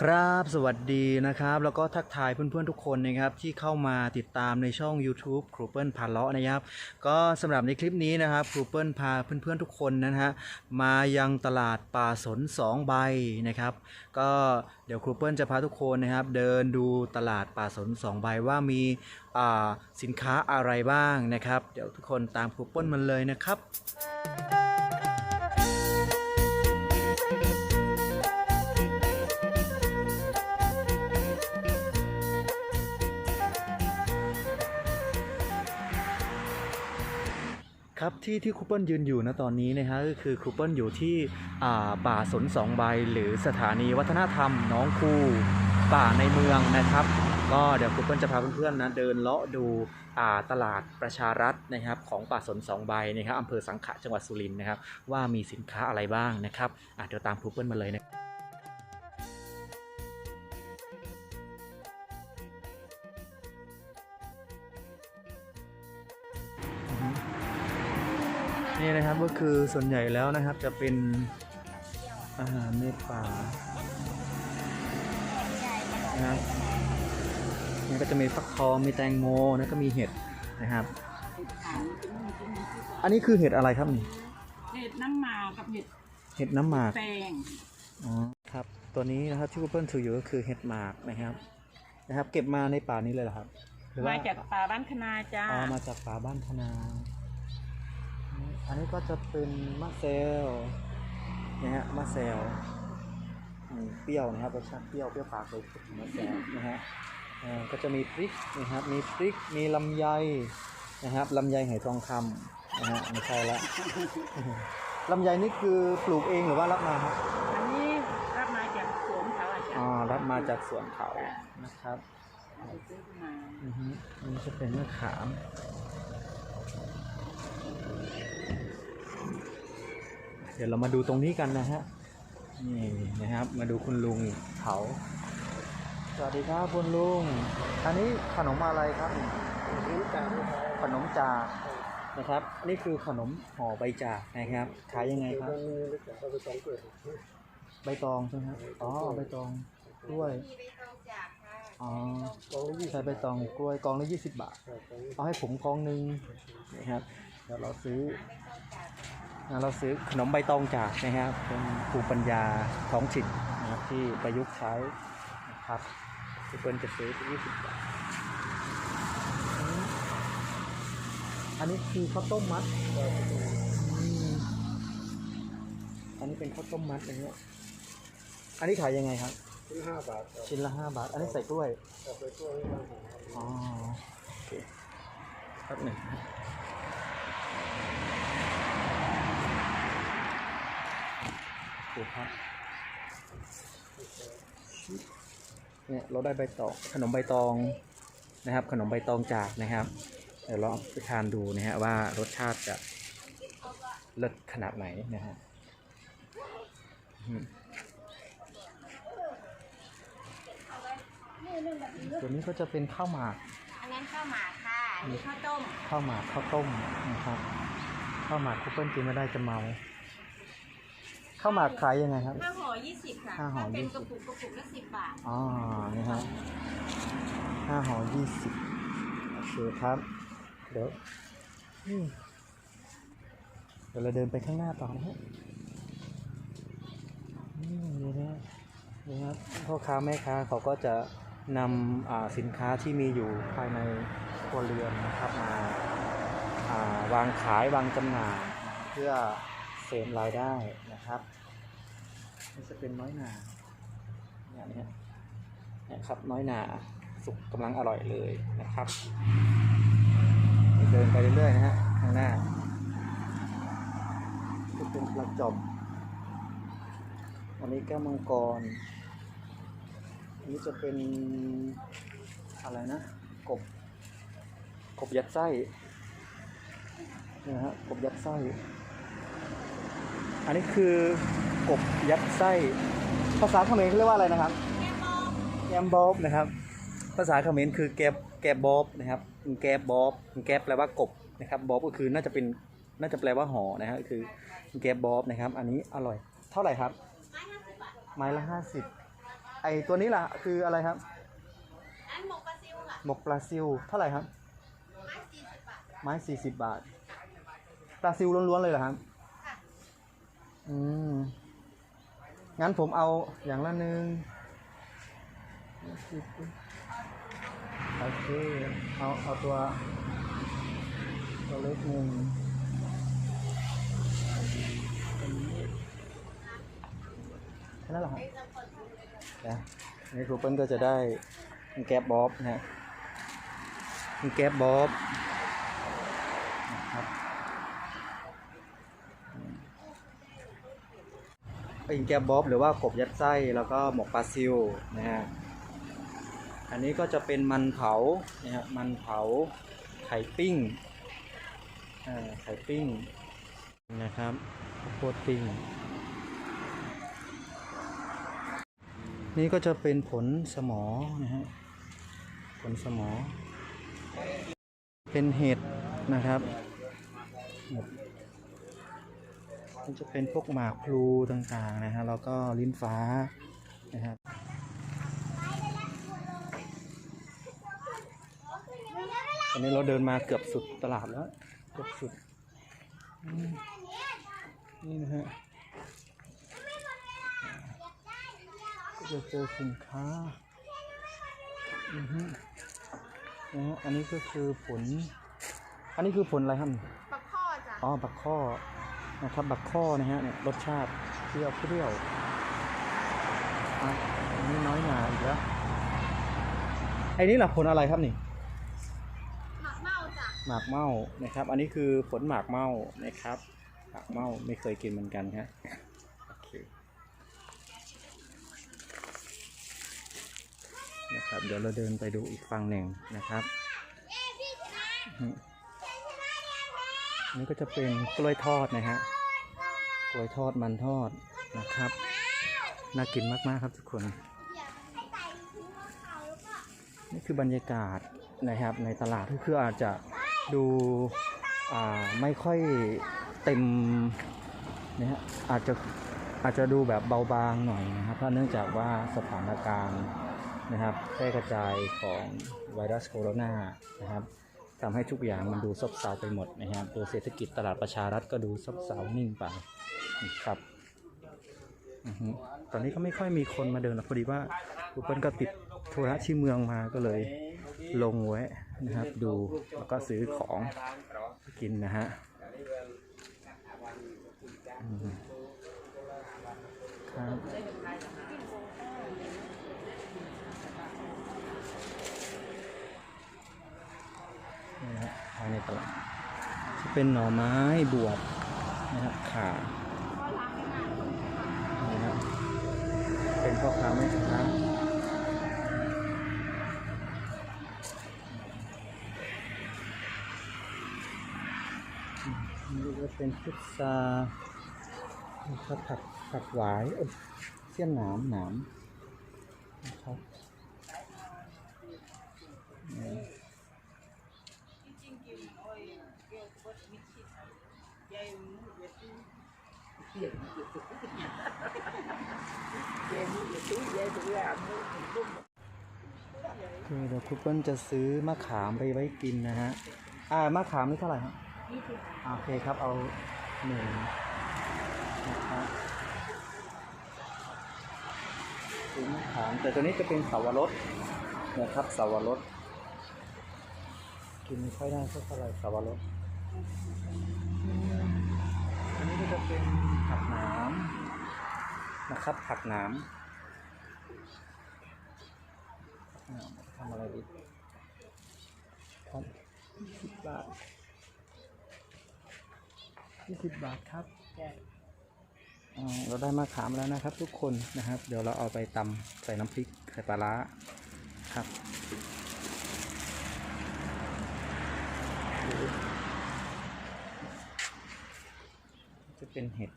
ครับสวัสดีนะครับ แล้วก็ทักทายเพื่อนๆทุกคนนะครับที่เข้ามาติดตามในช่อง YouTube ครูเปิลพาเลาะนะครับ ก็สำหรับในคลิปนี้นะครับครูเปิลพาเพื่อนๆทุกคนนะฮะมายังตลาดป่าสนสองใบนะครับ ก็เดี๋ยวครูเปิลจะพาทุกคนนะครับ เดินดูตลาดป่าสนสองใบว่ามีสินค้าอะไรบ้างนะครับ เดี๋ยวทุกคนตามครูเปิลมันเลยนะครับ ครับที่ที่คูเปิลยืนอยู่นะตอนนี้นะฮะก็คือคูเปิลอยู่ที่ป่าสนสองใบหรือสถานีวัฒนธรรมน้องคูป่าในเมืองนะครับ ก็เดี๋ยวคูเปิลจะพาเพื่อนๆนะเดินเลาะดูตลาดประชารัฐนะครับของป่าสนสองใบนะครับอำเภอสังขะจังหวัดสุรินทร์นะครับว่ามีสินค้าอะไรบ้างนะครับเดี๋ยวตามคูเปิลมาเลยนะ นี่นะครับก็คือส่วนใหญ่แล้วนะครับจะเป็นอาหารในป่านะครับนี่ก็จะมีฟักทองมีแตงโมแล้วก็มีเห็ดนะครับ อันนี้คือเห็ดอะไรครับนี่เห็ดน้ำหมากกับเห็ดเห็ดน้ำหมากแปลงอ๋อครับ ตัวนี้นะครับที่กูเปิลถืออยู่ก็คือเห็ดหมากนะครับนะครับ เก็บมาในป่านี้เลยเหรอครับหรือว่มาจากป่าบ้านคณาจ้าอ๋อมาจากป่าบ้านพนา อันนี้ก็จะเป็นมะเซลนะฮะมะเซลอืมเปรี้ยวนะครับรสชาติเปรี้ยวเปรี้ยวปากเลยมะเซลนะฮะเอ่อก็จะมีพริกนะครับ มีพริก มีลำไยนะครับลำไยไหทองคำนะฮะไม่ใช่ละลำไยนี่คือปลูกเองหรือว่ารับมาครับอันนี้รับมาจากสวนเขาอาจารอ๋อย์รับมาจากสวนเขานะครับไปซื้อมาอือฮึอันนี้จะเป็นมะขาม เดี๋ยวเรามาดูตรงนี้กันนะฮะนี่นะครับมาดูคุณลุงเขาสวัสดีครับคุณลุง อันนี้ขนมอะไรครับขนมจากนะครับ นี่คือขนมห่อใบจากนะครับขายยังไงครับใบตองใช่ไหมครับอ๋อใบตองกล้วยอ๋อใช้ใบตองกล้วยกองละยี่สิบบาท เอาให้ผมกองหนึ่งนะครับเดี๋ยวเราซื้อ เราซื้อขนมใบตองจากนะครับเป็นภูมิปัญญาท้องถิ่นนะครับที่ประยุกต์ใช้นะครับที่เปิ้ลจะซื้อที่ยี่สิบาทอันนี้คือข้าวต้มมัดอันนี้เป็นข้าวต้มมัดนะฮะอันนี้ขายยังไงครับ ชิ้นห้าบาทชิ้นละห้าบาท อันนี้ใส่กล้วยเอาไปช่วยให้บ้างครับอ๋อโอเคแป๊บหนึ่ง นะดูครับเนี่ยเราได้ใบตองขนมใบตองนะครับ ขนมใบตองจากนะครับ เดี๋ยวเราเอาไปทานดูนะฮะว่ารสชาติจะเลิศขนาดไหนนะฮะอืมตัวนี้ก็จะเป็นข้าวหมาก อันนั้นข้าวหมากค่ะอันนี้ข้าวต้ม ข้าวหมากข้าวต้มนะครับ ข้าวหมากคุปเปิลกินไม่ได้จะเมา ข้าวหมากขายยังไงครับข้าวห่อยี่สิบค่ะห้าห่อถ้าเป็นยี่สิกบระปุกกระปุกละสิบบาท อ๋อ นี่ฮะห้าห่อยี่สิบโอเคครับ เดี๋ยวอืมเดี๋ยวเราเดินไปข้างหน้าต่อนะฮะอืมนี่นะนี่ครับพ่อค้าแม่ค้าเขาก็จะนำอ่าสินค้าที่มีอยู่ภายในครัวเรือนนะครับมาอ่าวางขายวางจำหน่ายเพื่อ เสริมรายได้นะครับนี่จะเป็นน้อยหนาเนี่ยนะฮะนี่ยครับน้อยหนาสุกกำลังอร่อยเลยนะครับเดินไปเรื่อยๆนะฮะข้างหน้าจะเป็นปลาจอมอันนี้แก้วมังกรอันนี้จะเป็นอะไรนะกบกบยัดไส้นะฮะกบยัดไส้ อันนี้คือกบยัดไส้ ภาษาเขมรเขาเรียกว่าอะไรนะครับ แกมบอบนะครับ ภาษาเขมรคือแกบแกบบอบนะครับ แกบบอบแกบแปลว่ากบนะครับบอบก็คือน่าจะเป็นน่าจะแปลว่าห่อนะฮะคือแกบบอบนะครับ อันนี้อร่อย เท่าไหร่ครับ ไม้ละห้าสิบไอตัวนี้ล่ะคืออะไรครับอันหมกปลาซิวค่ะหมกปลาซิวเท่าไหร่ครับ ไม้สี่สิบบาทไม้สี่สิบบาทปลาซิวล้วนๆเลยเหรอครับค่ะ อืม งั้นผมเอาอย่างละหนึ่งโอเค เอาเอาตัว ตัวเล็กหนึ่งแค่นั้นเหรอครับนะนี่ครูเปิ้ลก็จะได้แก๊บบ๊อบนะฮะแก๊บบ๊อบ เป็นแกบบ๊อบหรือว่ากบยัดไส้แล้วก็หมกปลาซิวนะฮะอันนี้ก็จะเป็นมันเผานะฮะมันเผาไข่ปิ้งไข่ปิ้งนะครับข้าวโพดปิ้งนี่ก็จะเป็นผลสมอนะฮะผลสมอ เป็นเห็ดนะครับ นจะเป็นพวกหมากพลูต่างๆนะฮะแล้วก็ลิ้นฟ้านะครับตอนนี้เราเดินมาเกือบสุดตลาดแล้ว เกือบสุดอืมนี่นะฮะก็จะเจอสินค้าอือฮึนะฮะอันนี้ก็คือผล อันนี้คือผลอะไรครับปลาข้อจ้ะอ๋อบักข้อ นะครับ บักข้อนะฮะเนี่ยรสชาติเปรี้ยวเปรี้ยวอะอันนี้น้อยหนาอีกแล้วไอ้นี่แหละผลอะไรครับนี่หมักเมาจ้ะหมากเมานะครับ อันนี้คือผลหมากเมานะครับหมากเมาไม่เคยกินเหมือนกันฮะโอเคนะครับเดี๋ยวเราเดินไปดูอีกฝั่งหนึ่งนะครับอืมอั นนี้ก็จะเป็นกล้วยทอดนะฮะ กล้วยทอดมันทอดนะครับ น่ากินมากๆครับทุกคน นี่คือบรรยากาศนะครับในตลาดคืออาจจะดูไม่ค่อยเต็มนะฮะอาจจะอาจจะดูแบบเบาบางหน่อยนะครับเพราะเนื่องจากว่าสถานการณ์นะครับแพร่กระจายของไวรัสโคโรนานะครับ ทำให้ทุกอย่างมันดูซบเซาไปหมดนะครับตัวเศรษฐกิจตลาดประชารัฐก็ดูซบเซานิ่งไปครับตอนนี้ก็ไม่ค่อยมีคนมาเดินหรอกพอดีว่ากูเปิลก็ติดธุระที่เมืองมาก็เลยลงไว้นะครับ ดูแล้วก็ซื้อของกินนะฮะครับนี่นะฮะภายในตลาดจะเป็นหน่อไม้บวบนะครับขานี่ครับเป็นพ่อค้าแม่ค้านี่ก็เป็นพุทรานะครับผักผักหวายเสี้ยนหนามหนามนะครับนี่ คือเดี๋ยวคุณเปิ้ลจะซื้อมะขามไปไว้กินนะฮะ อ่ามะขามนี่เท่าไหร่ครับอ่าโอเคครับเอาหนึ่งนะครับซื้อมะขามแต่ตัวนี้จะเป็นเสาวรสนะครับเสาวรสกินไม่ค่อยได้สักเท่าไหร่เสาวรส อันนี้ก็จะเป็นผักหนามนะครับ ผักหนามทำอะไรดีครับสิบบาทยี่สิบบาทครับเราได้มาขามแล้วนะครับ ทุกคนนะครับ เดี๋ยวเราเอาไปตำใส่น้ำพริกใส่ปลาร้าครับ จะเป็นเห็ด